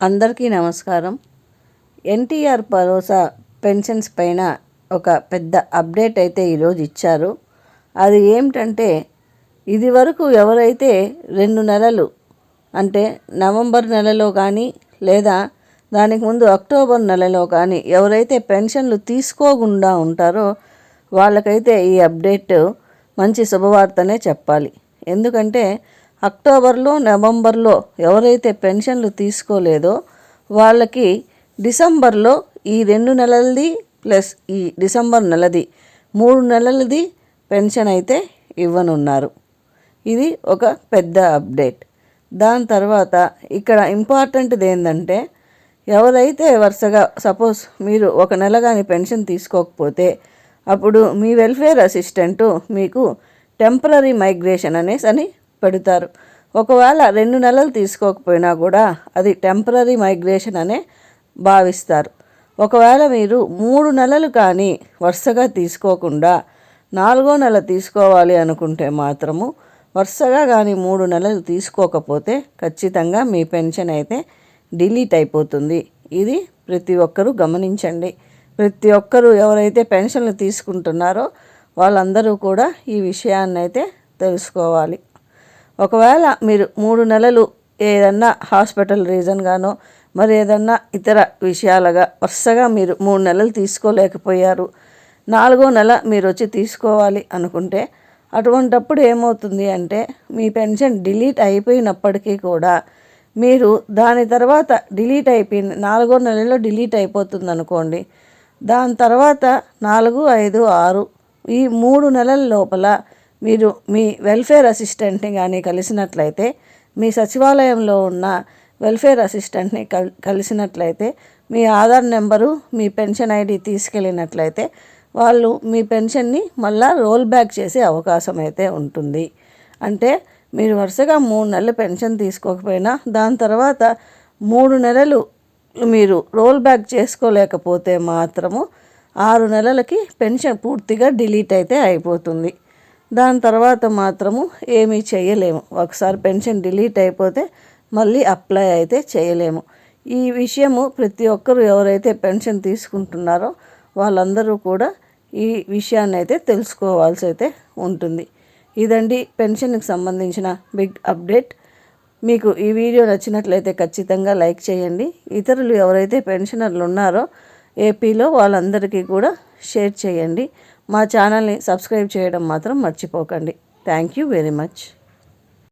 అందరికీ నమస్కారం. ఎన్టీఆర్ భరోసా పెన్షన్స్ పైన ఒక పెద్ద అప్డేట్ అయితే ఈరోజు ఇచ్చారు. అది ఏమిటంటే ఇది వరకు ఎవరైతే రెండు నెలలు అంటే నవంబర్ నెలలో కానీ లేదా దానికి ముందు అక్టోబర్ నెలలో కానీ ఎవరైతే పెన్షన్లు తీసుకోకుండా ఉంటారో వాళ్ళకైతే ఈ అప్డేట్ మంచి శుభవార్తనే చెప్పాలి. ఎందుకంటే అక్టోబర్లో నవంబర్లో ఎవరైతే పెన్షన్లు తీసుకోలేదో వాళ్ళకి డిసెంబర్లో ఈ రెండు నెలలది ప్లస్ ఈ డిసెంబర్ నెలది మూడు నెలలది పెన్షన్ అయితే ఇవ్వనున్నారు. ఇది ఒక పెద్ద అప్డేట్. దాని తర్వాత ఇక్కడ ఇంపార్టెంట్ది ఏంటంటే ఎవరైతే వరుసగా సపోజ్ మీరు ఒక నెల కానీ పెన్షన్ తీసుకోకపోతే అప్పుడు మీ వెల్ఫేర్ అసిస్టెంటు మీకు టెంపరీ మైగ్రేషన్ అనేసి అని పెడతారు. ఒకవేళ రెండు నెలలు తీసుకోకపోయినా కూడా అది టెంపరీ మైగ్రేషన్ అనే భావిస్తారు. ఒకవేళ మీరు మూడు నెలలు కానీ వరుసగా తీసుకోకుండా నాలుగో నెల తీసుకోవాలి అనుకుంటే మాత్రము వరుసగా కానీ మూడు నెలలు తీసుకోకపోతే ఖచ్చితంగా మీ పెన్షన్ అయితే డిలీట్ అయిపోతుంది. ఇది ప్రతి ఒక్కరూ గమనించండి. ప్రతి ఒక్కరూ ఎవరైతే పెన్షన్లు తీసుకుంటున్నారో వాళ్ళందరూ కూడా ఈ విషయాన్ని అయితే తెలుసుకోవాలి. ఒకవేళ మీరు మూడు నెలలు ఏదన్నా హాస్పిటల్ రీజన్గానో మరి ఏదన్నా ఇతర విషయాలుగా వరుసగా మీరు మూడు నెలలు తీసుకోలేకపోయారు. నాలుగో నెల మీరు వచ్చి తీసుకోవాలి అనుకుంటే అటువంటప్పుడు ఏమవుతుంది అంటే మీ పెన్షన్ డిలీట్ అయిపోయినప్పటికీ కూడా మీరు దాని తర్వాత డిలీట్ అయిపోయింది నాలుగో నెలలో డిలీట్ అయిపోతుంది అనుకోండి దాని తర్వాత నాలుగు ఐదు ఆరు ఈ మూడు నెలల లోపల మీరు మీ వెల్ఫేర్ అసిస్టెంట్ని కానీ కలిసినట్లయితే మీ సచివాలయంలో ఉన్న వెల్ఫేర్ అసిస్టెంట్ని కలిసినట్లయితే మీ ఆధార్ నెంబరు మీ పెన్షన్ ఐడి తీసుకెళ్ళినట్లయితే వాళ్ళు మీ పెన్షన్ని మళ్ళా రోల్ బ్యాక్ చేసే అవకాశం అయితే ఉంటుంది. అంటే మీరు వరుసగా మూడు నెలలు పెన్షన్ తీసుకోకపోయినా దాని తర్వాత మూడు నెలలు మీరు రోల్ బ్యాక్ చేసుకోలేకపోతే మాత్రము ఆరు నెలలకి పెన్షన్ పూర్తిగా డిలీట్ అయితే అయిపోతుంది. దాని తర్వాత మాత్రము ఏమీ చేయలేము. ఒకసారి పెన్షన్ డిలీట్ అయిపోతే మళ్ళీ అప్లై అయితే చేయలేము. ఈ విషయము ప్రతి ఒక్కరు ఎవరైతే పెన్షన్ తీసుకుంటున్నారో వాళ్ళందరూ కూడా ఈ విషయాన్ని అయితే తెలుసుకోవాల్సి అయితే ఉంటుంది. ఇదండి పెన్షన్కి సంబంధించిన బిగ్ అప్డేట్. మీకు ఈ వీడియో నచ్చినట్లయితే ఖచ్చితంగా లైక్ చేయండి. ఇతరులు ఎవరైతే పెన్షనర్లు ఉన్నారో ఏపీలో వాళ్ళందరికీ కూడా షేర్ చేయండి. మా ఛానల్ని సబ్స్క్రైబ్ చేయడం మాత్రం మర్చిపోకండి. Thank you very much